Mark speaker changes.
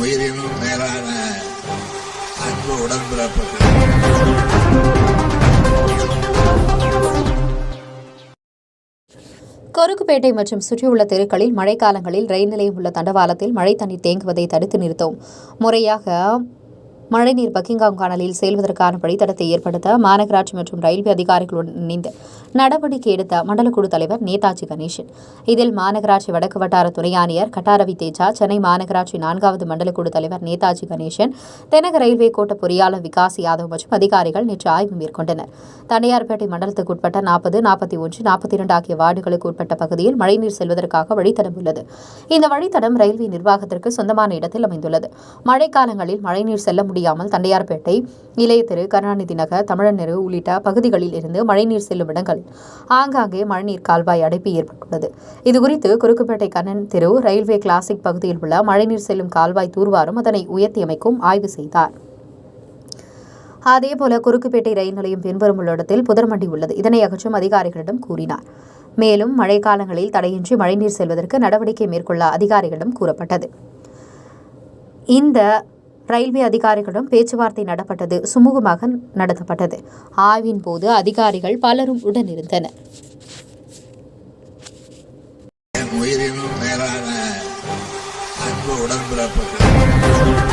Speaker 1: உயிரினும் மேலான அன்பு உடன்பிறப்புகள்.
Speaker 2: கொருக்குப்பேட்டை மற்றும் சுற்றியுள்ள தெருக்களில் மழைக்காலங்களில் ரயில் நிலையம் உள்ள தண்டவாளத்தில் மழை தண்ணீர் தேங்குவதை தடுத்து நிறுத்தவும். முறையாக மழைநீர் பக்கிங்காம் கானலில் செல்வதற்கான வழித்தடத்தை ஏற்படுத்த மாநகராட்சி மற்றும் ரயில்வே அதிகாரிகளுடன் இணைந்து நடவடிக்கை எடுத்த மண்டலக்குழு தலைவர் நேதாஜி கணேசன். இதில் மாநகராட்சி வடக்கு வட்டார துணை ஆணையர் கட்டாரவி தேஜா சென்னை மாநகராட்சி நான்காவது மண்டலக்குழு தலைவர் நேதாஜி கணேசன் தென்னக ரயில்வே கோட்ட பொறியாளர் விகாஸ் யாதவ் மற்றும் அதிகாரிகள் நேற்று ஆய்வு மேற்கொண்டனர். தனியார்பேட்டை மண்டலத்துக்கு உட்பட்ட நாற்பது நாற்பத்தி ஒன்று நாற்பத்தி இரண்டு ஆகிய வார்டுகளுக்கு உட்பட்ட பகுதியில் மழைநீர் செல்வதற்காக வழித்தடம் உள்ளது. இந்த வழித்தடம் ரயில்வே நிர்வாகத்திற்கு சொந்தமான இடத்தில் அமைந்துள்ளது. மழைக்காலங்களில் மழைநீர் செல்ல முடியும் முடியாமல் தண்டையார்பேட்டை இளையத்தெரு கருணாநிதி நகர் தமிழன் தெரு உள்ளிட்ட பகுதிகளில் இருந்து மழைநீர் செல்லும் இடங்களில் ஆங்காங்கே மழைநீர் கால்வாய் அடைப்பு ஏற்பட்டுள்ளது. இதுகுறித்து குறுக்குப்பேட்டை கண்ணன் தெரு ரயில்வே கிளாசிக் பகுதியில் உள்ள மழைநீர் செல்லும் கால்வாய் தூர்வாரும் அதனை உயர்த்தியமைக்கும் ஆய்வு செய்தார். அதேபோல குறுக்குப்பேட்டை ரயில் நிலையம் பின்வரும் உள்ள இடத்தில் புதர்மண்டி உள்ளது. இதனை அகற்றும் அதிகாரிகளிடம் கூறினார். மேலும் மழைக்காலங்களில் தடையின்றி மழைநீர் செல்வதற்கு நடவடிக்கை மேற்கொள்ள அதிகாரிகளிடம் கூறப்பட்டது. இந்த ரயில்வே அதிகாரிகளிடம் பேச்சுவார்த்தை நடப்பட்டது. சுமூகமாக நடத்தப்பட்டது. ஆய்வின் போது அதிகாரிகள் பலரும் உடனிருந்தனர்.
Speaker 1: உயிரினும் மேலான அன்பு உடன்பிறப்புகள்.